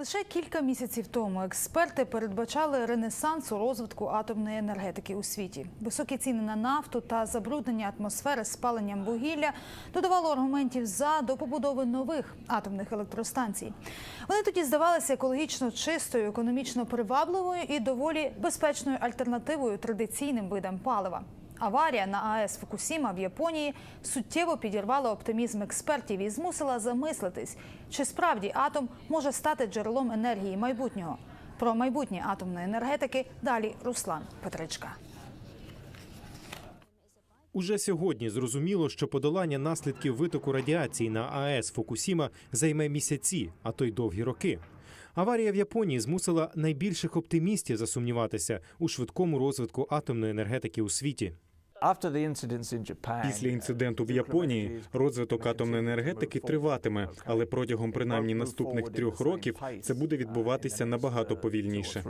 Лише кілька місяців тому експерти передбачали ренесанс у розвитку атомної енергетики у світі. Високі ціни на нафту та забруднення атмосфери спаленням вугілля додавало аргументів за до побудови нових атомних електростанцій. Вони тоді здавалися екологічно чистою, економічно привабливою і доволі безпечною альтернативою традиційним видам палива. Аварія на АЕС Фукусіма в Японії суттєво підірвала оптимізм експертів і змусила замислитись, чи справді атом може стати джерелом енергії майбутнього. Про майбутнє атомної енергетики далі Руслан Петричка. Уже сьогодні зрозуміло, що подолання наслідків витоку радіації на АЕС Фукусіма займе місяці, а то й довгі роки. Аварія в Японії змусила найбільших оптимістів засумніватися у швидкому розвитку атомної енергетики у світі. Після інциденту в Японії розвиток атомної енергетики триватиме, але протягом принаймні наступних трьох років це буде відбуватися набагато повільніше.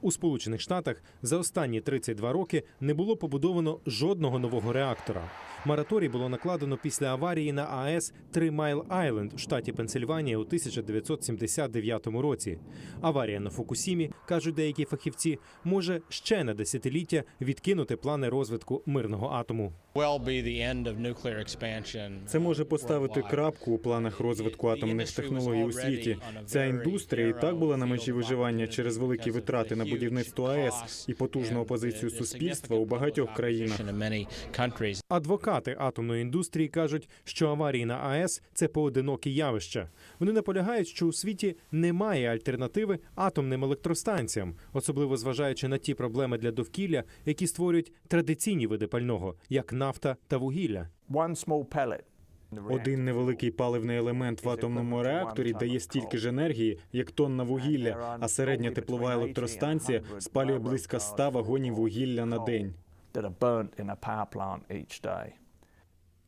У Сполучених Штатах за останні 32 роки не було побудовано жодного нового реактора. Мораторій було накладено після аварії на АЕС Три Майл Айленд в штаті Пенсильванія у 1979 році. Аварія на Фукусімі, кажуть деякі фахівці, може ще на десятиліття відкинути плани розвитку мирного атому. Це може поставити крапку у планах розвитку атомних технологій у світі. Ця індустрія і так була на межі виживання через великі витрати на будівництво АЕС і потужну опозицію суспільства у багатьох країнах. Адвокати атомної індустрії кажуть, що аварії на АЕС це поодинокі явища. Вони наполягають, що у світі немає альтернативи атомним електростанціям, особливо зважаючи на ті проблеми для довкілля, які створюють традиційні види пального, як нафта та вугілля. Один невеликий паливний елемент в атомному реакторі дає стільки ж енергії, як тонна вугілля, а середня теплова електростанція спалює близько 100 вагонів вугілля на день.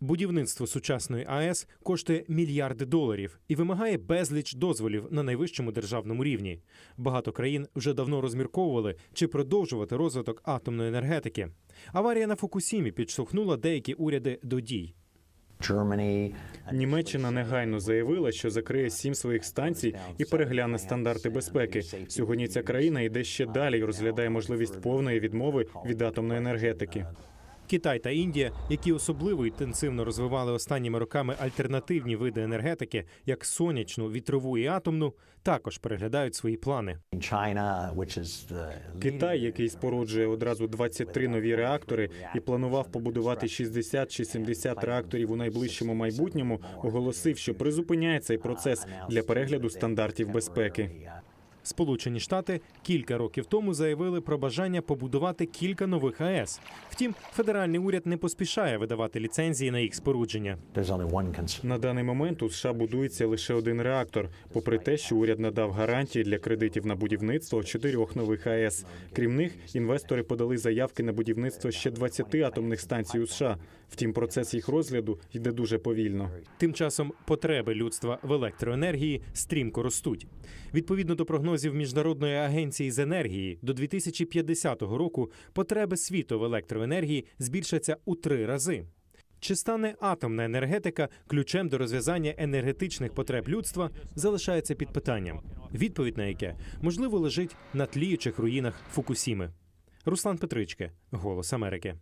Будівництво сучасної АЕС коштує мільярди доларів і вимагає безліч дозволів на найвищому державному рівні. Багато країн вже давно розмірковували, чи продовжувати розвиток атомної енергетики. Аварія на Фукусімі підштовхнула деякі уряди до дій. Німеччина негайно заявила, що закриє сім своїх станцій і перегляне стандарти безпеки. Сьогодні ця країна йде ще далі і розглядає можливість повної відмови від атомної енергетики. Китай та Індія, які особливо інтенсивно розвивали останніми роками альтернативні види енергетики, як сонячну, вітрову і атомну, також переглядають свої плани. Китай, який споруджує одразу 23 нові реактори і планував побудувати 60 чи 70 реакторів у найближчому майбутньому, оголосив, що призупиняє цей процес для перегляду стандартів безпеки. Сполучені Штати кілька років тому заявили про бажання побудувати кілька нових АЕС. Втім, федеральний уряд не поспішає видавати ліцензії на їх спорудження. На даний момент у США будується лише один реактор, попри те, що уряд надав гарантії для кредитів на будівництво чотирьох нових АЕС. Крім них, інвестори подали заявки на будівництво ще 20 атомних станцій у США. Втім, процес їх розгляду йде дуже повільно. Тим часом потреби людства в електроенергії стрімко ростуть. Відповідно до прогнозів міжнародної агенції з енергії, до 2050 року потреби світу в електроенергії збільшаться у три рази. Чи стане атомна енергетика ключем до розв'язання енергетичних потреб людства, залишається під питанням, відповідь на яке можливо лежить на тліючих руїнах Фукусіми. Руслан Петричке, Голос Америки.